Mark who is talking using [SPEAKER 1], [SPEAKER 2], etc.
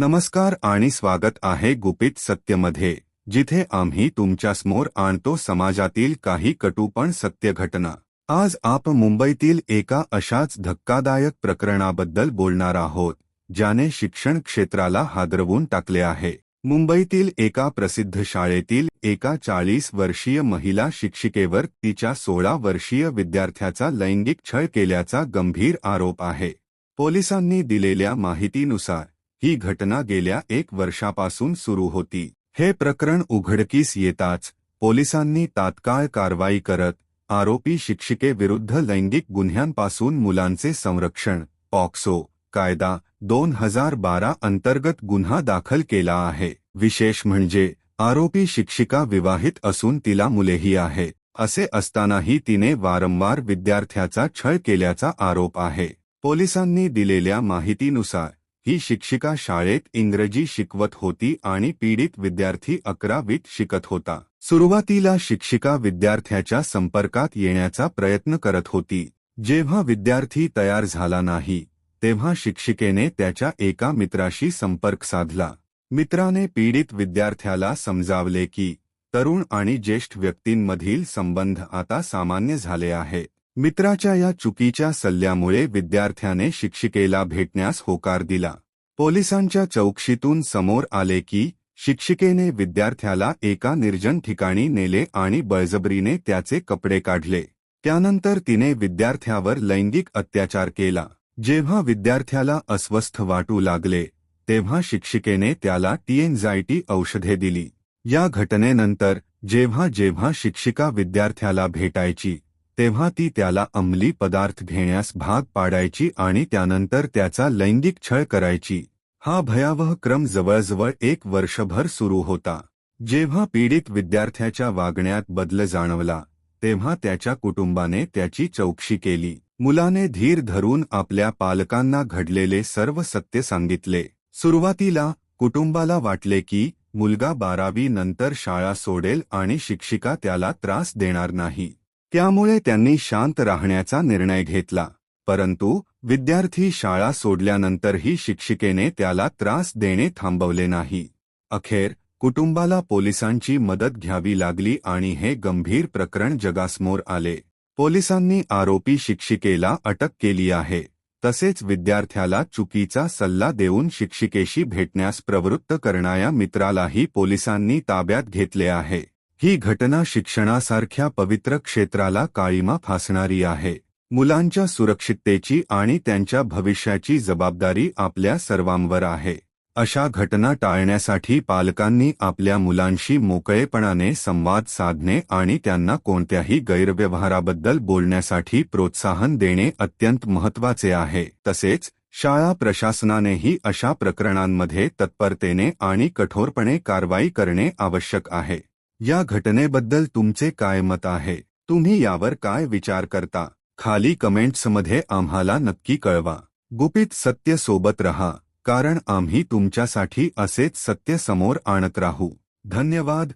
[SPEAKER 1] नमस्कार आणि स्वागत आहे गुपित सत्यमध्ये जिथे आम्ही तुमच्यासमोर आणतो समाजातील काही कटुपण सत्य घटना आज आप मुंबईतील एका अशाच धक्कादायक प्रकरणाबद्दल बोलणार आहोत ज्याने शिक्षण क्षेत्राला हादरवून टाकले आहे. मुंबईतील एका प्रसिद्ध शाळेतील एका चाळीस वर्षीय महिला शिक्षिकेवर तिच्या सोळा वर्षीय विद्यार्थ्याचा लैंगिक छळ केल्याचा गंभीर आरोप आहे. पोलिसांनी दिलेल्या माहितीनुसार ही घटना गेल्या एक वर्षापासून सुरू होती. हे प्रकरण उघडकीस येताच पोलिसांनी तात्काळ कारवाई करत आरोपी शिक्षिकेविरुद्ध लैंगिक गुन्ह्यांपासून मुलांचे संरक्षण पॉक्सो कायदा दोन हजार बारा अंतर्गत गुन्हा दाखल केला आहे. विशेष म्हणजे आरोपी शिक्षिका विवाहित असून तिला मुलेही आहे असे असतानाही तिने वारंवार विद्यार्थ्याचा छळ केल्याचा आरोप आहे. पोलिसांनी दिलेल्या माहितीनुसार ही शिक्षिका शाळेत इंग्रजी शिकवत होती आणि पीडित विद्यार्थी अकरावीत शिकत होता. सुरुवातीला शिक्षिका विद्यार्थ्याच्या संपर्कात येण्याचा प्रयत्न करत होती. जेव्हा विद्यार्थी तयार झाला नाही तेव्हा शिक्षिकेने त्याच्या एका मित्राशी संपर्क साधला. मित्राने पीडित विद्यार्थ्याला समजावले की तरुण आणि ज्येष्ठ व्यक्तींमधील संबंध आता सामान्य झाले आहे मित्राच्या या चुकीच्या सल्ल्यामुळे विद्यार्थ्याने शिक्षिकेला भेटण्यास होकार दिला. पोलिसांच्या चौकशीतून समोर आले की शिक्षिकेने विद्यार्थ्याला एका निर्जन ठिकाणी नेले आणि बळजबरीने त्याचे कपडे काढले. त्यानंतर तिने विद्यार्थ्यावर लैंगिक अत्याचार केला. जेव्हा विद्यार्थ्याला अस्वस्थ वाटू लागले तेव्हा शिक्षिकेने त्याला टीएन्झायटी औषधे दिली. या घटनेनंतर जेव्हा जेव्हा शिक्षिका विद्यार्थ्याला भेटायची तेव्हा ती त्याला अंमली पदार्थ घेण्यास भाग पाडायची आणि त्यानंतर त्याचा लैंगिक छळ करायची. हा भयावह क्रम जवळजवळ एक वर्षभर सुरू होता. जेव्हा पीडित विद्यार्थ्याच्या वागण्यात बदल जाणवला तेव्हा त्याच्या कुटुंबाने त्याची चौकशी केली. मुलाने धीर धरून आपल्या पालकांना घडलेले सर्व सत्य सांगितले. सुरुवातीला कुटुंबाला वाटले की मुलगा बारावी नंतर शाळा सोडेल आणि शिक्षिका त्याला त्रास देणार नाही. त्यामुळे त्यांनी शांत राहण्याचा निर्णय घेतला. परंतु विद्यार्थी शाळा सोडल्यानंतरही शिक्षिकेने त्याला त्रास देणे थांबवले नाही. अखेर कुटुंबाला पोलिसांची मदत घ्यावी लागली आणि हे गंभीर प्रकरण जगासमोर आले. पोलिसांनी आरोपी शिक्षिकेला अटक केली आहे. तसेच विद्यार्थ्याला चुकीचा सल्ला देऊन शिक्षिकेशी भेटण्यास प्रवृत्त करणाऱ्या मित्रालाही पोलिसांनी ताब्यात घेतले आहे. ही घटना शिक्षणासारख्या पवित्र क्षेत्राला काळीमा फासणारी आहे. मुलांच्या सुरक्षिततेची आणि त्यांच्या भविष्याची जबाबदारी आपल्या सर्वांवर आहे. अशा घटना टाळण्यासाठी पालकांनी आपल्या मुलांशी मोकळेपणाने संवाद साधणे आणि त्यांना कोणत्याही गैरव्यवहाराबद्दल बोलण्यासाठी प्रोत्साहन देणे अत्यंत महत्त्वाचे आहे. तसेच शाळा प्रशासनानेही अशा प्रकरणांमध्ये तत्परतेने आणि कठोरपणे कारवाई करणे आवश्यक आहे. या घटनेबद्दल तुमचे काय मत आहे? तुम्ही यावर काय विचार करता? खाली कमेंट्समध्ये आम्हाला नक्की कळवा. गुपित सत्य सोबत रहा कारण आम्ही तुमच्यासाठी असेच सत्य समोर आणत राहू. धन्यवाद.